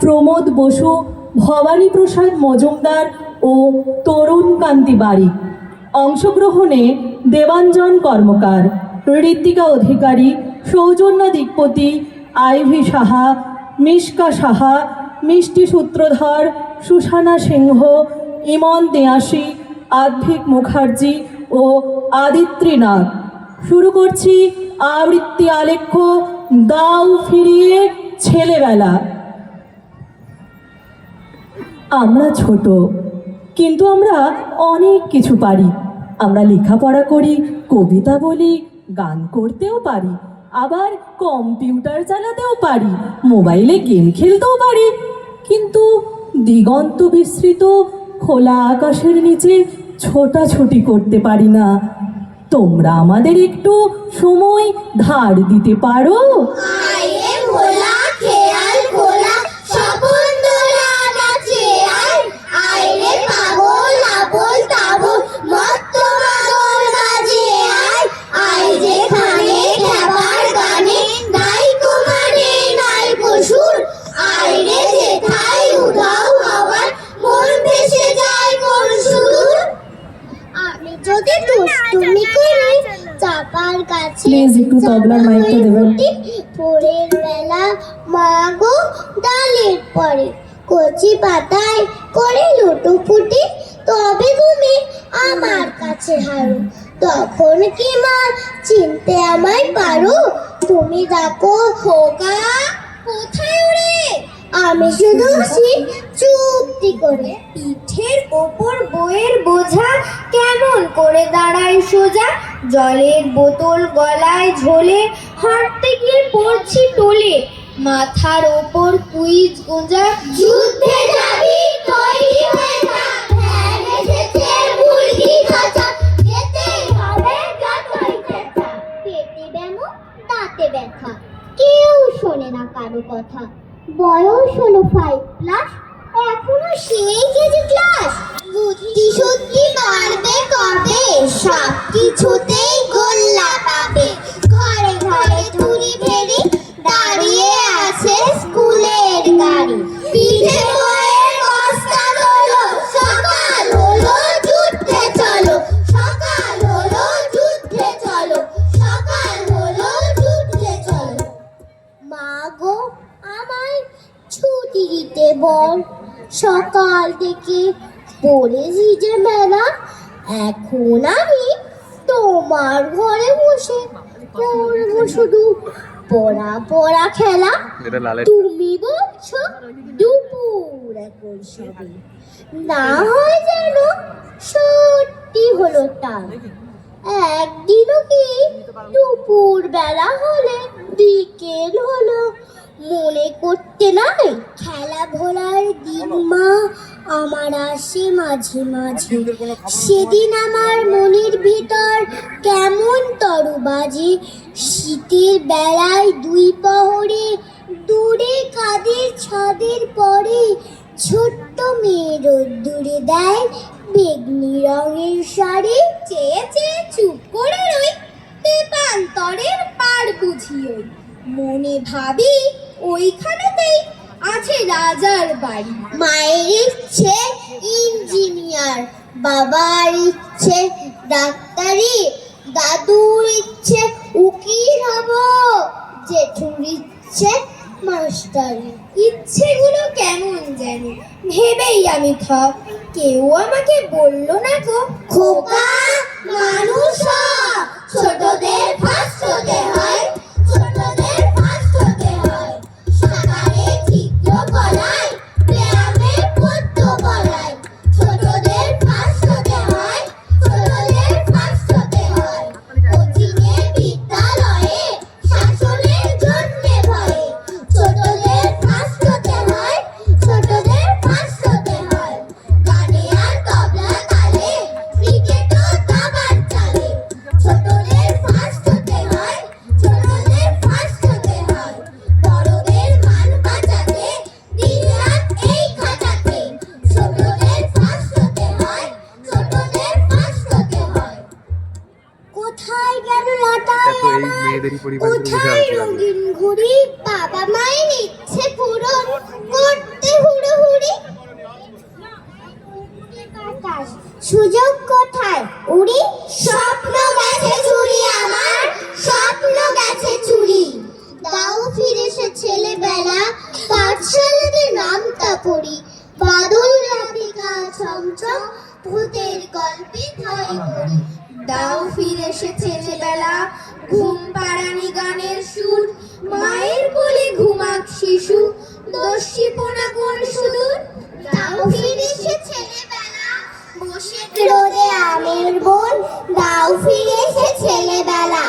প্রমোদ বসু ভবানী প্রসাদ মজুমদার ও তরুণ কান্তি বারিক অংশগ্রহণে দেবাঞ্জন কর্মকার, ঋত্বিকা অধিকারী, সৌজন্য দিকপতি, আইভি সাহা, মিশকা সাহা, মিষ্টি সূত্রধর সুষানা সিংহ, ইমন দেয়াসি আধ্বিক মুখার্জি ও আদিত্রী নাগ। শুরু করছি আবৃত্তি আলেখ্য, দাও ফিরিয়ে ছেলেবেলা। আমরা ছোট, কিন্তু আমরা অনেক কিছু পারি। আমরা লেখাপড়া করি, কবিতা বলি, গান করতেও পারি, আবার কম্পিউটার চালাতেও পারি, মোবাইলে গেম খেলতেও পারি। কিন্তু দিগন্ত বিস্তৃত, খোলা আকাশের নিচে ছোটাছুটি করতে পারি না। তোমরা আমাদের একটু সময় ধার দিতে পারো? যদি দুষ্টুমি করি চাপার কাছে Please একটু তবলার মাইকটা দেবেন। ভোরের বেলা মা গো ডালের পরে কচি পাতায় করে লুটোপুটি তবে তুমি আমার কাছে হারো। তখন কি মা চিনতে আমায় পারো? তুমি ডাকো খোকা কোথায় ওরে? আমি শুধু চুপটি করে। পিঠের ওপর বইয়ের বোঝা কেমন করে দাঁড়ায় সোজা? জলের বোতল গলায় ঝোলে, হাঁটতে গিয়ে পড়ছি টোলে। মাথার ওপর কুইজ গোঁজা, যুদ্ধে যাবি, তৈরি হয়ে কেউ শোনে না কারও কথা। বয়স বল সকাল থেকে পড়েছি যে মেলা এখন আমি তোমার ঘরে বসে করব শুধু পড়া পড়া খেলা। তুমি বলছো দুপুর এখন সবে। না হয় যেন সত্যি হলো তা। একদিনও কি দুপুর বেলা হলে বিকেল হলো? মনে করতে নাই? ভোলার দিন মা আমার আসে মাঝে মাঝে। সেদিন আমার মনের ভিতর কেমন তরু বাজে শীতের বেলায় দুই পহরে দূরে কাদের ছাদের পরে ছোট্ট মেয়ে রোদ্দুরে দেয় বেগনি রঙের শাড়ি। চেয়ে চেয়ে চুপ করে রই তেপান্তরের পার বুঝিয়ে। মনে ভাবি ওইখানেতেই আছে রাজার বাড়ি। মায়ের ইচ্ছে ইঞ্জিনিয়ার, বাবার ইচ্ছে ডাক্তারি, দাদুর ইচ্ছে উকিল হব, জেঠুর ইচ্ছে মাস্টারি। ইচ্ছেগুলো কেমন জানি, ভেবেই আমি থক কেউ আমাকে বলল না গো, খোকা মানুষ ছোটদের হতে হয়। নিজেদেরই পরিবারের রঙিন ঘুড়ি? বাবা মায়ের ইচ্ছে পূরণ করতে সুযোগ কোথায়? উড়ি স্বপ্ন গেছে চুরি আমার স্বপ্ন গেছে চুরি। দাও ফিরেছে ছেলেবেলা পাঠশালাতে নামটা পড়ি। বাদল রাধিকা ছমছম ভূতের গল্পে ভয় করি। দাও ছেলেবেলা ঘুম পাড়ানি গানের সুর, মায়ের কোলে ঘুমাক শিশু। দস্যিপনা কোন সুদূর? তাও ফিরে ছেলেবেলা, বসে রোদে আমের বোন। দাও ফিরে ছেলেবেলা